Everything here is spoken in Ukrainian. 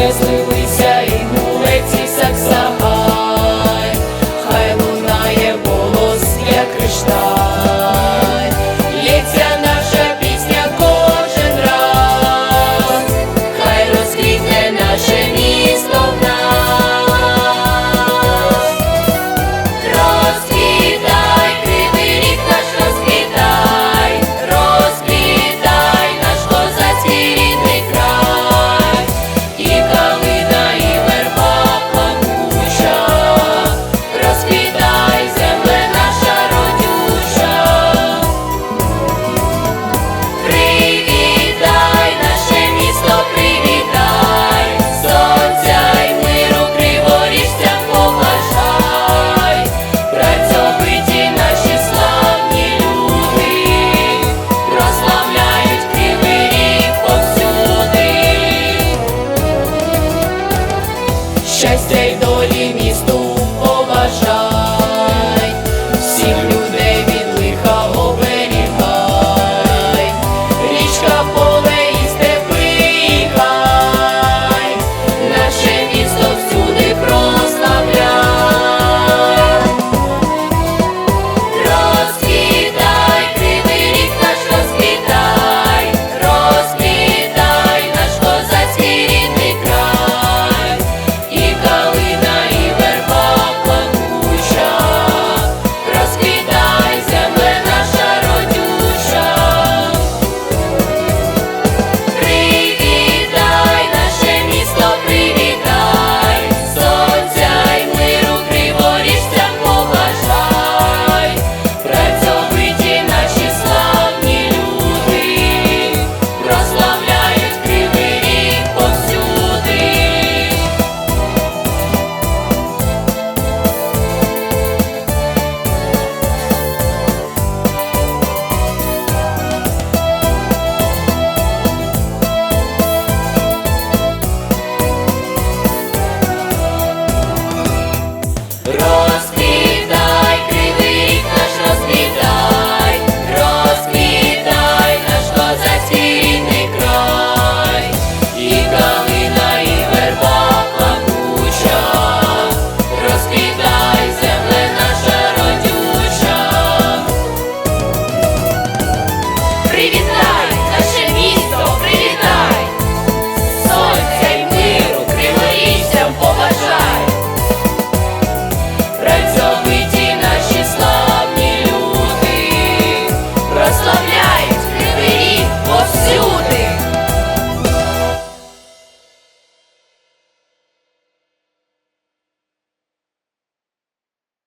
не злилися і мулець, і хай лунає голос, як кришталь. щастя й долі місту побажай всім людям. Rock.